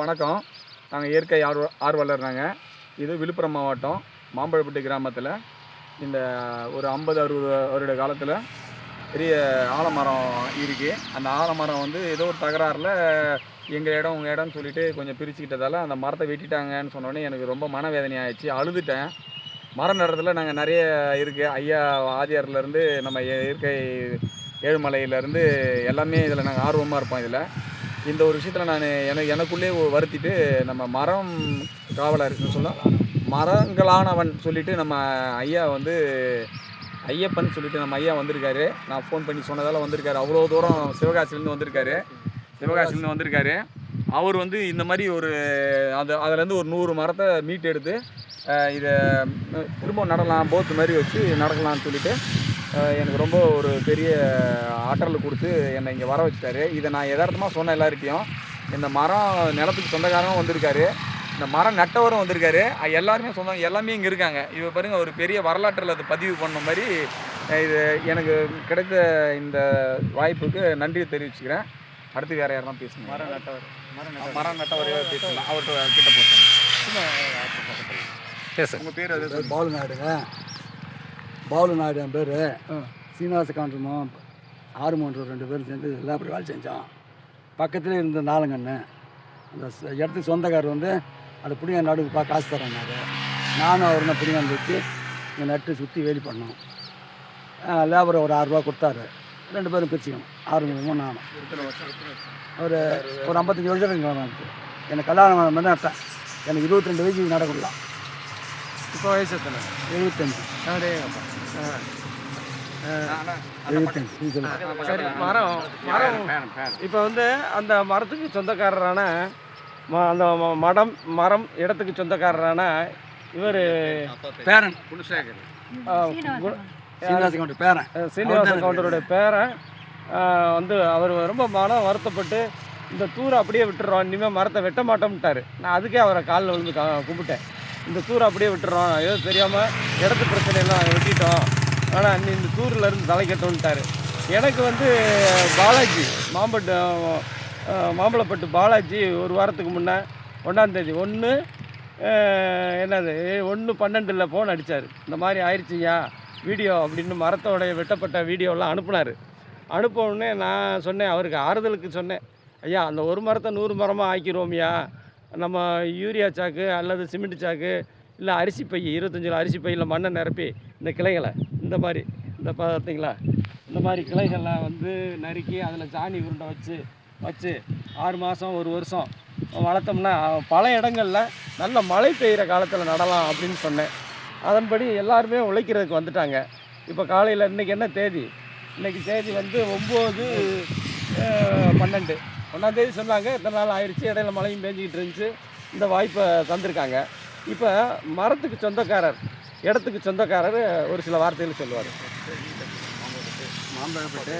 வணக்கம். நாங்கள் இயற்கை ஆர்வ ஆர்வலர் நாங்கள் இது விழுப்புரம் மாவட்டம் மாம்பழப்பட்டி கிராமத்தில். இந்த ஒரு ஐம்பது அறுபது வருட காலத்தில் பெரிய ஆலமரம் இருக்குது அந்த ஆலமரம் வந்து ஏதோ ஒரு தகராறில் எங்கள் இடம் உங்கள் இடம்னு சொல்லிட்டு கொஞ்சம் பிரிச்சுக்கிட்டதால அந்த மரத்தை வெட்டிட்டாங்கன்னு சொன்னோடனே எனக்கு ரொம்ப மனவேதனை ஆயிடுச்சு. அழுதுட்டேன். மரம் நடுறதுல நாங்கள் நிறைய இருக்குது ஐயா ஆதியார்லேருந்து நம்ம இயற்கை ஏழுமலையிலேருந்து எல்லாமே இதில் நாங்கள் ஆர்வமாக இருப்போம் இதில். இந்த ஒரு விஷயத்தில் நான் எனக்கு எனக்குள்ளே வருத்திட்டு நம்ம மரம் காவலர் சொன்னால் மரங்களானவன் சொல்லிட்டு நம்ம ஐயா வந்து ஐயப்பன் சொல்லிட்டு நம்ம ஐயா வந்திருக்காரு. நான் ஃபோன் பண்ணி சொன்னதால் வந்திருக்காரு. அவ்வளோ தூரம் சிவகாசிலேருந்து வந்திருக்காரு. சிவகாசிலேருந்து வந்திருக்காரு. அவர் வந்து இந்த மாதிரி ஒரு அது அதுலேருந்து ஒரு நூறு மரத்தை மீட் எடுத்து இதை திரும்ப நடலாம் போத்து மாதிரி வச்சு நடக்கலாம்னு சொல்லிட்டு எனக்கு ரொம்ப ஒரு பெரிய ஆற்றல் கொடுத்து என்னை இங்கே வர வச்சுட்டாரு இதை நான் யதார்த்தமாக சொன்ன எல்லார்கிட்டையும் இந்த மரம் நிலத்துக்கு சொந்தக்காரரும் வந்திருக்காரு இந்த மரம் நட்டவரும் வந்திருக்காரு எல்லாருமே சொந்தம் எல்லாமே இங்கே இருக்காங்க இவ பாருங்க ஒரு பெரிய வரலாற்றில் அதை பதிவு பண்ண மாதிரி இது எனக்கு கிடைத்த இந்த வாய்ப்புக்கு நன்றி தெரிவிச்சுக்கிறேன் அடுத்து வேற யாரெல்லாம் பேசுங்க மரம் நட்டவர் மரம் நட்டவர் பேசலாம் அவர்கிட்ட கிட்ட போட்டோம் பேசு உங்கள் பேர் அது பேர் பாலு நாயுடு என் பேர். சீனிவாச கவுண்டரும் ஆறு மூன்று ரெண்டு பேரும் சேர்ந்து லேபர் வேலை செஞ்சோம். பக்கத்தில் இருந்த நாலுங்கண்ணு. அந்த இடத்துக்கு சொந்தக்காரர் வந்து அதை பிடிங்க நடுவுக்கு பார்க்க காசு தரேன்னாரு நானும் அவர் என்ன பிடிங்க வச்சு இங்கே நட்டு சுற்றி வேலி பண்ணோம். லேபர் ஒரு ஆறுரூவா கொடுத்தாரு. ரெண்டு பேரும் பிரிச்சுக்கணும் ஆறு மூணு நானும். ஒரு ஒரு ஐம்பத்தஞ்சு வருஷம் எனக்கு எனக்கு கல்யாணம் பண்ணி எனக்கு இருபத்தி ரெண்டு வயசுக்கு நடக்கலாம் இப்போ வயசு எத்தனை எழுபத்தஞ்சு எழுபத்தஞ்சு நீ சொல்லு சரி மரம் மரம் இப்போ வந்து அந்த மரத்துக்கு சொந்தக்காரரான ம- அந்த மடம் மரம் இடத்துக்கு சொந்தக்காரரான இவர் பேரன் சீனிவாச சீனிவாச கவுண்டர் பேரன் கவுண்டருடைய பேரன் வந்து அவர் ரொம்ப மனம் வருத்தப்பட்டு இந்த தூரை அப்படியே விட்டுறோம் இனிமேல் மரத்தை வெட்ட மாட்டோம்ட்டாரு. நான் அதுக்கே அவரை காலில் விழுந்து கா- கும்பிட்டேன் இந்த தூர் அப்படியே விட்டுறோம். ஏதோ தெரியாமல் இடத்து பிரச்சனையெல்லாம் நாங்கள் வெட்டிட்டோம். ஆனால் நீ இந்த தூரில் இருந்து தலைக்கட்டோன்ட்டாரு எனக்கு வந்து பாலாஜி மாம்பட்டு மாம்பழப்பட்டு பாலாஜி ஒரு வாரத்துக்கு முன்னே ஒன்றாந்தேதி ஒன்று என்னது ஒன்று பன்னெண்டில் ஃபோன் அடித்தார் இந்த மாதிரி ஆயிடுச்சுயா வீடியோ அப்படின்னு மரத்தோடைய வெட்டப்பட்ட வீடியோலாம் அனுப்புனார். அனுப்ப உடனே நான் சொன்னேன் அவருக்கு ஆறுதலுக்கு சொன்னேன். ஐயா அந்த ஒரு மரத்தை நூறு மரமாக ஆக்கிடுவோம்யா நம்ம யூரியா சாக்கு அல்லது சிமெண்ட் சாக்கு இல்லை அரிசி பை இருபத்தஞ்சு அரிசி பையில் மண்ணை நிரப்பி இந்த கிளைகளை இந்த மாதிரி இந்த பார்த்தீங்களா இந்த மாதிரி கிளைகள்லாம் வந்து நறுக்கி அதில் சாணி உருண்டை வச்சு வச்சு ஆறு மாதம் ஒரு வருஷம் வளர்த்தோம்னா பல இடங்களில் நல்ல மழை பெய்கிற காலத்தில் நடலாம் அப்படின்னு சொன்னேன். அதன்படி எல்லாருமே உழைக்கிறதுக்கு வந்துட்டாங்க. இப்போ காலையில் இன்றைக்கி என்ன தேதி? இன்றைக்கி தேதி வந்து ஒம்பது பன்னெண்டு. ஒன்றாந்தேதி சொன்னாங்க இத்தனை நாள் ஆயிடுச்சு இடையில மழையும் பேஞ்சிக்கிட்டு இருந்துச்சு. இந்த வாய்ப்பை தந்திருக்காங்க. இப்போ மரத்துக்கு சொந்தக்காரர் இடத்துக்கு சொந்தக்காரர் ஒரு சில வார்த்தைகள் சொல்லுவார். மாம்பழப்பட்டு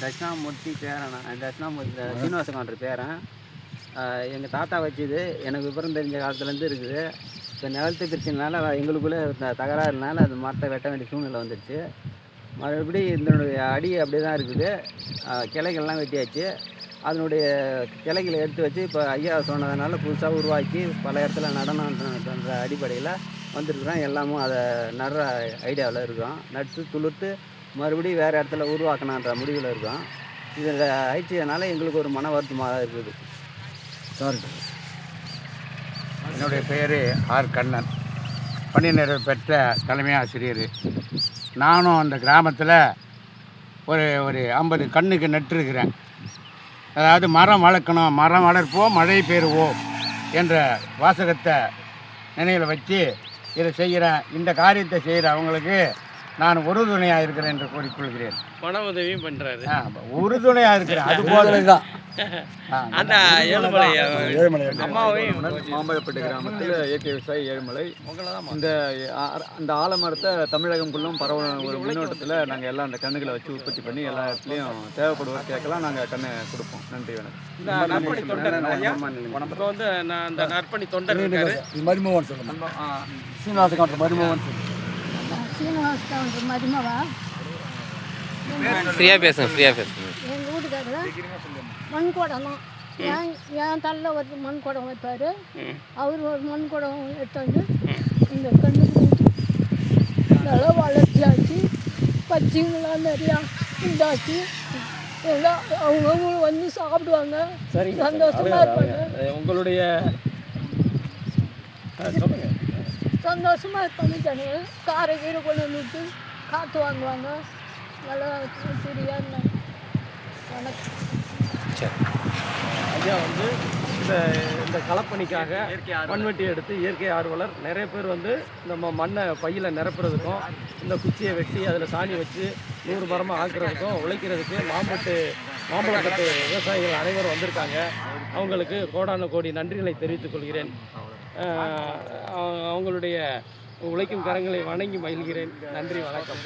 தட்சிணாமூர்த்தி பேரன் தட்சிணாமூர்த்தி சீனிவாசகான்ற பேரன். எங்கள் தாத்தா வச்சது எனக்கு விவரம் தெரிஞ்ச காலத்துலேருந்து இருக்குது. இப்போ நிலத்து பிரச்சனைனால எங்களுக்குள்ளே த- தகராறுனால அந்த மரத்தை வெட்ட வேண்டிய சூழ்நிலை வந்துடுச்சு மறுபடி இதனுடைய அடி அப்படியே தான் இருக்குது கிளைகள்லாம் வெட்டியாச்சு. அதனுடைய கிளைகளை எடுத்து வச்சு இப்போ ஐயா சொன்னதுனால புதுசாக உருவாக்கி பல இடத்துல நடனன்ற அடிப்படையில் வந்திருக்கிறோம். எல்லாமும் அதை நடுற ஐடியாவில் இருக்கும். நட்டு துளுர்த்து மறுபடியும் வேறு இடத்துல உருவாக்கணுன்ற முடிவில் இருக்கோம். இதில் ஆயிடுச்சதுனால எங்களுக்கு ஒரு மன வருத்தமாக இருக்குது. சாரி என்னுடைய பேர் ஆர் கண்ணன். பணி நிறைவு பெற்ற தலைமை ஆசிரியர். நானும் அந்த கிராமத்தில் ஒரு ஒரு ஐம்பது கண்ணுக்கு நட்டிருக்கிறேன் அதாவது மரம் வளர்க்கணும் மரம் வளர்ப்போம் மழை பெறுவோம் என்ற வாசகத்தை நினைவில் வச்சு இதை செய்கிறேன் இந்த காரியத்தை செய்கிற அவங்களுக்கு நான் உறுதுணையாக இருக்கிறேன் என்று கூறிக்கொள்கிறேன். பண உதவியும் பண்ணுறாரு ஆ, உறுதுணையாக இருக்கிறேன். அது போல தான் அந்த ஏழுமலை அம்மாவையும் மாம்பழப்பட்டு கிராமத்தில் இயற்கை விவசாயி ஏழுமலை இந்த ஆ- அந்த ஆலமரத்தை தமிழகம் ஃபுல்லும் பரவ ஒரு முன்னோட்டத்தில் நாங்கள் எல்லாம் அந்த கண்ணுகளை வச்சு உற்பத்தி பண்ணி எல்லா இடத்துலையும் தேவைப்படுவோர் கேட்கலாம். நாங்கள் கண்ணை கொடுப்போம். நன்றி வணக்கம். இப்போ வந்து நான் அந்த நற்பணி தொண்டர் மருமகன் சொல்லுங்க. சீனிவாச கவுண்டர் மருமகன் சொல்லுங்க. சீனிவாஸ் கவுண்டர் மருமவா ஃப்ரீயாக பேசுங்க ஃப்ரீயாக பேசுங்க. எங்கள் வீட்டுக்காரர் மண் குடம் தான் என் என் தலையில் ஒரு மண் குடம் வைப்பார். அவர் ஒரு மண் குடம் எடுத்தாந்து இந்த கண்ணுக்கு ஊத்தி நல்லா வளர்ச்சியாச்சு. பச்சிங்களாம் நிறையா உண்டாச்சு எல்லாம் அவங்கவுங்க வந்து சாப்பிடுவாங்க. சரிங்க சந்தோஷமா இருப்பாங்க. உங்களுடைய ஆ, சந்தோஷமாக சந்தோஷமா காரை கீரை கொண்டு வந்துட்டு காற்று வாங்குவாங்க. நல்லா சரியா இருந்தாங்க வணக்கம். ஐயா வந்து இந்த இந்த களப்பணிக்காக மண்வெட்டி எடுத்து இயற்கை ஆர்வலர். நிறைய பேர் வந்து நம்ம மண்ணை பையில் நிரப்புறதுக்கும் இந்த குச்சியை வெட்டி அதில் சாணி வச்சு நூறு மரமாக ஆக்குறதுக்கும் உழைக்கிறதுக்கு மாம்பட்டு மாம்பழப்பட்டு விவசாயிகள் அனைவரும் வந்திருக்காங்க. அவங்களுக்கு கோடான கோடி நன்றிகளை தெரிவித்துக் கொள்கிறேன். அவங்களுடைய உழைக்கும் கரங்களை வணங்கி மகிழ்கிறேன். நன்றி வணக்கம்.